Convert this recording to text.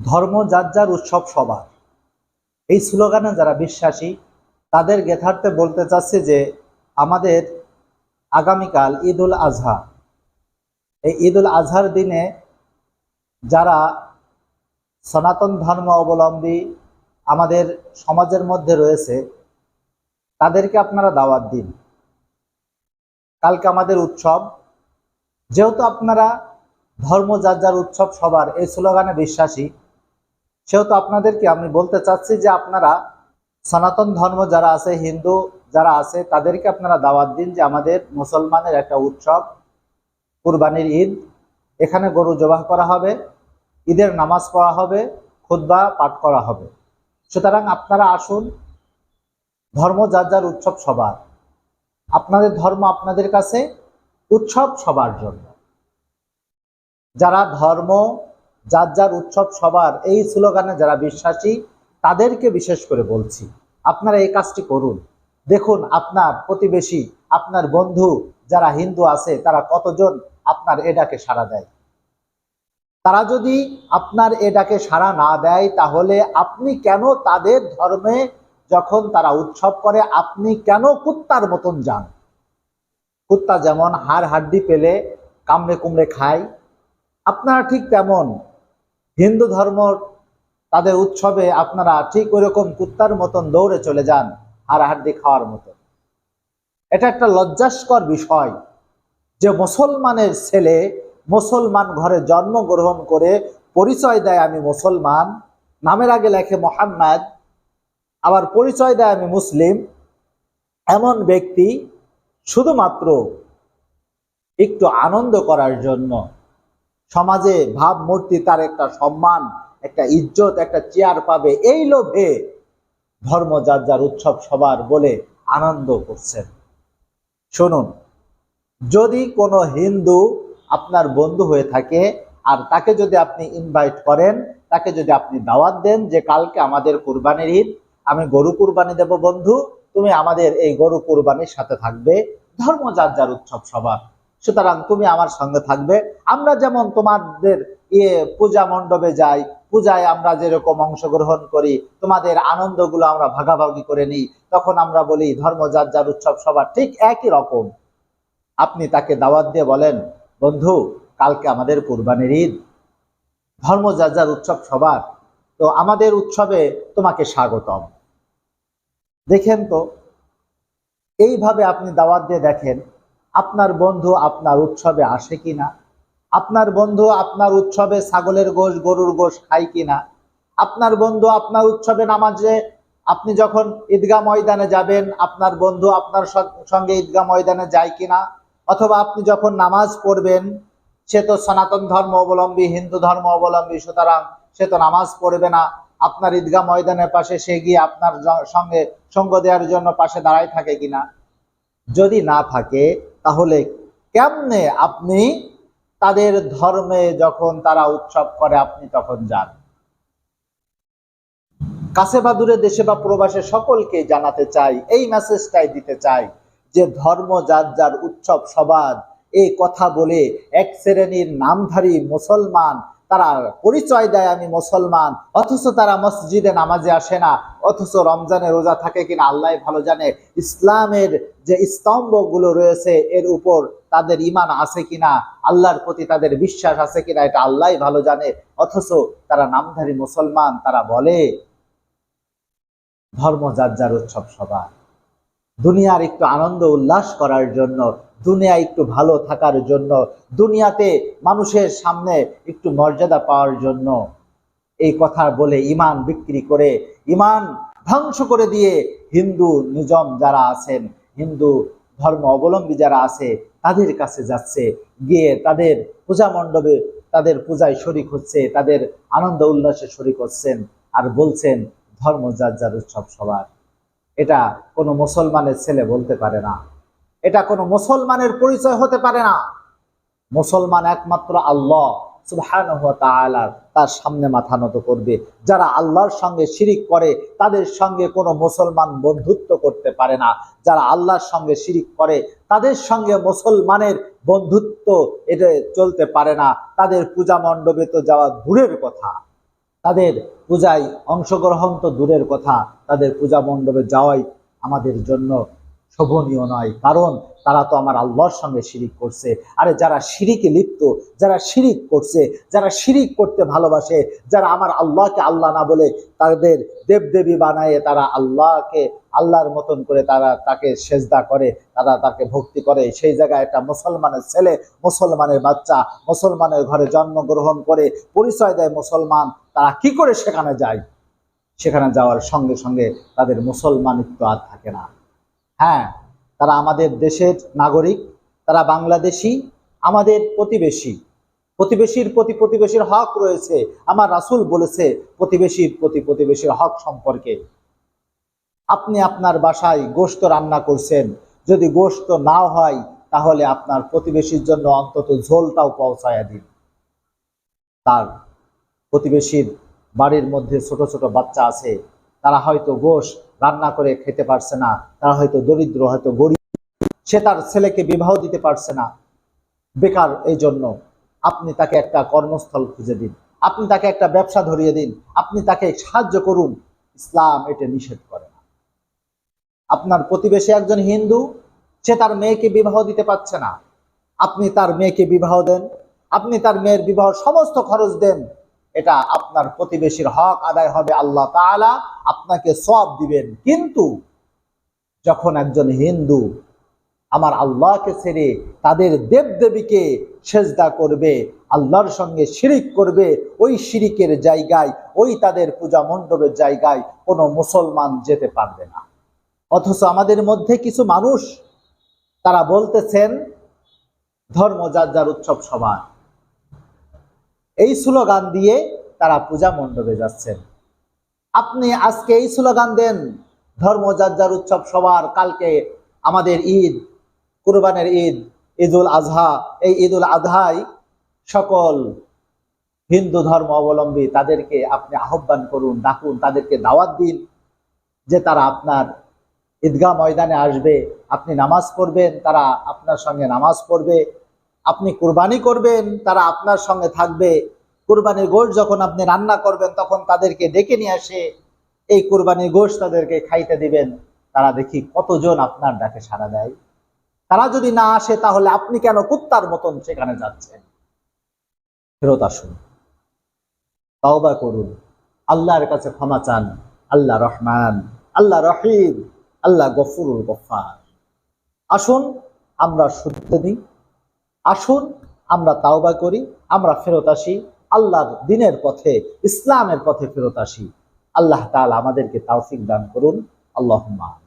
ধর্ম, যার যার উৎসব সবার। এই স্লোগানে যারা বিশ্বাসী, তাদের গেথার্থে বলতে চাচ্ছি যে, আমাদের আগামীকাল ঈদ উল আজহা। এই ঈদ উল আজহার দিনে যারা সনাতন ধর্ম অবলম্বী আমাদের সমাজের মধ্যে রয়েছে, তাদেরকে আপনারা দাওয়াত দিন। কালকে আমাদের উৎসব। যেহেতু আপনারা ধর্ম, যার যার উৎসব সবার, এই স্লোগানে বিশ্বাসী সেহেতু আপনাদেরকে আমি বলতে চাচ্ছি যে আপনারা সনাতন ধর্ম যারা আছে, হিন্দু যারা আছে, তাদেরকে আপনারা দাওয়াত দিন যে আমাদের মুসলমানের একটা উৎসব, কুরবানির ঈদ। এখানে গরু জবাহ করা হবে, ঈদের নামাজ পড়া হবে খুদ্া পাঠ করা হবে। সুতরাং আপনারা আসুন, ধর্ম যার যার উৎসব সবার। আপনাদের ধর্ম আপনাদের কাছে, উৎসব সবার জন্য। যারা ধর্ম যার যার উৎসব সবার এই স্লোগানে যারা বিশ্বাসী, তাদেরকে বিশেষ করে বলছি, আপনারা এই কাজটি করুন। দেখুন আপনার প্রতিবেশী, আপনার বন্ধু যারা হিন্দু আছে, তারা কতজন আপনার এডাকে সাড়া দেয়? তারা যদি আপনার এডাকে সাড়া না দেয়, তাহলে আপনি কেন তাদের ধর্মে যখন তারা উৎসব করে, আপনি কেন কুত্তার মতন যান? কুত্তা যেমন হাড় হাড্ডি পেলে কামড়ে কুমড়ে খায়, আপনারা ঠিক তেমন হিন্দু ধর্ম তাদের উৎসবে আপনারা ঠিক ওইরকম কুত্তার মতন দৌড়ে চলে যান হাড় হাড্ডি খাওয়ার মতন। এটা একটা লজ্জাস্কর বিষয় যে মুসলমানের ছেলে মুসলমান ঘরে জন্মগ্রহণ করে পরিচয় দেয় আমি মুসলমান, নামের আগে লেখে মোহাম্মদ, আবার পরিচয় দেয় আমি মুসলিম। এমন ব্যক্তি শুধুমাত্র একটু আনন্দ করার জন্য সমাজে ভাবমূর্তি, তার একটা সম্মান, একটা ইজ্জত, একটা চেয়ার পাবে। এই লোভে ধর্ম যার যার উৎসব সবার বলে আনন্দ করছেন। শুনুন, যদি কোনো হিন্দু আপনার বন্ধু হয়ে থাকে আর তাকে যদি আপনি ইনভাইট করেন, তাকে যদি আপনি দাওয়াত দেন যে কালকে আমাদের কুরবানির ঈদ, আমি গরু কুরবানি দেব বন্ধু, তুমি আমাদের এই গরু কুরবানির সাথে থাকবে, ধর্ম যার যার উৎসব সবার সুতরাং তুমি আমার সঙ্গে থাকবে। আমরা যেমন তোমাদের ইয়ে পূজা মণ্ডপে যাই, পূজায় আমরা যেরকম অংশগ্রহণ করি, তোমাদের আনন্দগুলো আমরা ভাগাভাগি করে নিই, তখন আমরা বলি ধর্ম যার যার উৎসব সবার ঠিক একই রকম। আপনি তাকে দাওয়াত দিয়ে বলেন, বন্ধু, কালকে আমাদের কোরবানির ঈদ। ধর্ম যার যার উৎসব সবার। তো আমাদের উৎসবে তোমাকে স্বাগতম। দেখেন তো, এইভাবে আপনি দাওয়াত দিয়ে দেখেন আপনার বন্ধু আপনার উৎসবে আসে কিনা? আপনার বন্ধু আপনার উৎসবে ছাগলের গোশ, গরুর গোশ খায় কিনা? আপনার বন্ধু আপনার উৎসবে নামাজে আপনি যখন ঈদগাহ ময়দানে যাবেন, আপনার বন্ধু আপনার সঙ্গে ঈদগাহ ময়দানে যায় কিনা? অথবা আপনি যখন নামাজ পড়বেন, সে তো সনাতন ধর্ম অবলম্বী, হিন্দু ধর্ম অবলম্বী, সুতরাং সে তো নামাজ পড়বে না। আপনার ঈদগাহ ময়দানের পাশে সে গিয়ে আপনার সঙ্গে সঙ্গ দেওয়ার জন্য পাশে দাঁড়ায় থাকে কিনা? যদি না থাকে তাহলে কেমনে আপনি তাদের ধর্মে যখন তারা উৎসব করে, আপনি তখন যান? কাছে বা দূরে দেশে বা প্রবাসে সকলকে জানাতে চাই, এই মেসেজটাই দিতে চাই যে ধর্ম যার যার উৎসব সবার। এই কথা বলে এক শ্রেণির নামধারী মুসলমান তারা পরিচয় দেয় আমি মুসলমান। অথচ তারা মসজিদে নামাজে আসে না। অথচ রমজানে রোজা থাকে কিনা আল্লাহ ভালো জানে। ইসলামের যে স্তম্ভগুলো রয়েছে, এর উপর তাদের ইমান আছে কিনা, আল্লাহর প্রতি তাদের বিশ্বাস আছে কিনা, এটা আল্লাহ ভালো জানে। অথচ তারা নামধারী মুসলমান, তারা বলে ধর্ম যার যার উৎসব সবার। দুনিয়ার একটু আনন্দ উল্লাস করার জন্য দুনিয়া একটু ভালো থাকার জন্য, দুনিয়াতে মানুষের সামনে একটু মর্যাদা পাওয়ার জন্য। এই কথা বলে ইমান বিক্রি করে ইমান ধ্বংস করে দিয়ে হিন্দু নিজম যারা আছেন, হিন্দু ধর্ম অবলম্বী যারা আছে, তাদের কাছে যাচ্ছে। গিয়ে তাদের পূজা মণ্ডপে তাদের পূজায় শরিক হচ্ছে, তাদের আনন্দ উল্লাসে শরিক হচ্ছেন আর বলছেন, ধর্ম যার যার উৎসব সবার। এটা কোনো মুসলমানের ছেলে বলতে পারে না। এটা কোনো মুসলমানের পরিচয় হতে পারে না। মুসলমান একমাত্র আল্লাহ তার সামনে মাথা নত করবে। যারা আল্লাহর সঙ্গে শিরিক করে, তাদের সঙ্গে কোনো মুসলমান বন্ধুত্ব করতে পারে না। যারা আল্লাহর সঙ্গে শিরিক করে, তাদের সঙ্গে মুসলমানের বন্ধুত্ব এটা চলতে পারে না। তাদের পূজা মণ্ডপে তো যাওয়া দূরের কথা। তাদের পূজায় অংশগ্রহণ তো দূরের কথা। তাদের পূজা মণ্ডপে যাওয়াই আমাদের জন্য শোভনীয় নয়। কারণ তারা তো আমার আল্লাহর সঙ্গে শিরিক করছে। আরে যারা শিরিকে লিপ্ত, যারা শিরিক করছে, যারা শিরিক করতে ভালোবাসে, যারা আমার আল্লাহকে আল্লাহ না বলে তাদের দেবদেবী বানায় তারা আল্লাহকে, আল্লাহর মতন করে তারা তাকে সেজদা করে, তারা তাকে ভক্তি করে। সেই জায়গায় একটা মুসলমানের ছেলে, মুসলমানের বাচ্চা, মুসলমানের ঘরে জন্মগ্রহণ করে পরিচয় দেয় মুসলমান, তারা কি করে সেখানে যায়? সেখানে যাওয়ার সঙ্গে সঙ্গে তাদের মুসলমানিত্ব আর থাকে না। হ্যাঁ তারা আমাদের দেশের নাগরিক, তারা বাংলাদেশি, আমাদের প্রতিবেশী। প্রতিবেশীর প্রতি প্রতিবেশীর হক রয়েছে, আমার রাসূল বলেছে, প্রতিবেশীর প্রতি প্রতিবেশীর হক সম্পর্কে। আপনি আপনার বাসায় গোশত রান্না করছেন, যদি গোশত নাও হয়, তাহলে আপনার প্রতিবেশীর জন্য অন্তত ঝোলটাও পৌঁছায়া দিন। তার প্রতিবেশীর বাড়ির মধ্যে ছোট ছোট বাচ্চা আছে তারা হয়তো গোশ রান্না করে খেতে পারছে না, তারা হয়তো দরিদ্র, হয়তো গরিব। সে তার ছেলেকে বিবাহ দিতে পারছে না। বেকার এই জন্য আপনি তাকে একটা কর্মস্থল খুঁজে দিন। আপনি তাকে একটা ব্যবসা ধরিয়ে দিন। আপনি তাকে সাহায্য করুন। ইসলাম এটা নিষেধ করে না। আপনার প্রতিবেশী একজন হিন্দু, সে তার মেয়েকে বিবাহ দিতে পারছে না। আপনি তার মেয়েকে বিবাহ দেন। আপনি তার মেয়ের বিবাহ সমস্ত খরচ দেন। এটা আপনার প্রতিবেশীর হক আদায় হবে আল্লাহ তাআলা। আপনাকে সব দিবেন। কিন্তু যখন একজন হিন্দু আমার আল্লাহকে ছেড়ে তাদের দেবদেবীকে সেজদা করবে, আল্লাহর সঙ্গে শিরিক করবে, ওই শিরিকের জায়গায়, ওই তাদের পূজা মণ্ডপের জায়গায় কোনো মুসলমান যেতে পারবে না। অথচ আমাদের মধ্যে কিছু মানুষ, তারা বলতেছেন, ধর্ম যার যার উৎসব সবার। এই স্লোগান দিয়ে তারা পূজা মণ্ডপে যাচ্ছেন। আপনি আজকে এই স্লোগান দেন, ধর্ম যার উৎসব সবার, কালকে আমাদের ঈদ, কুরবানের ঈদ, ঈদুল আজহা, এই ঈদুল আজহায় সকল হিন্দু ধর্ম অবলম্বী তাদেরকে আপনি আহ্বান করুন, ডাকুন, তাদেরকে দাওয়াত দিন যে তারা আপনার ঈদগাহ ময়দানে আসবে, আপনি নামাজ পড়বেন, তারা আপনার সঙ্গে নামাজ পড়বে, আপনি কুরবানি করবেন, তারা আপনার সঙ্গে থাকবে। কুরবানির গোশ যখন আপনি রান্না করবেন, তখন তাদেরকে ডেকে নিয়ে আসে এই কুরবানির গোশ তাদেরকে খাইতে দিবেন। তারা দেখি কতজন আপনার ডাকে সাড়া দেয়। তারা যদি না আসে, তাহলে আপনি কেন কুত্তার মতন সেখানে যাচ্ছেন? ফেরত আসুন। তওবা করুন। আল্লাহর কাছে ক্ষমা চান। আল্লাহ রহমান, আল্লাহ রহিম, আল্লাহ গফুরুল গফার। আসুন, আমরা শুদ্ধ দিই। আসুন, আমরা তাওবা করি, আমরা ফেরত আসি। আল্লাহর দিনের পথে ইসলামের পথে ফেরত আসি আল্লাহ তালা আমাদেরকে তাওফিক দান করুন আল্লাহ।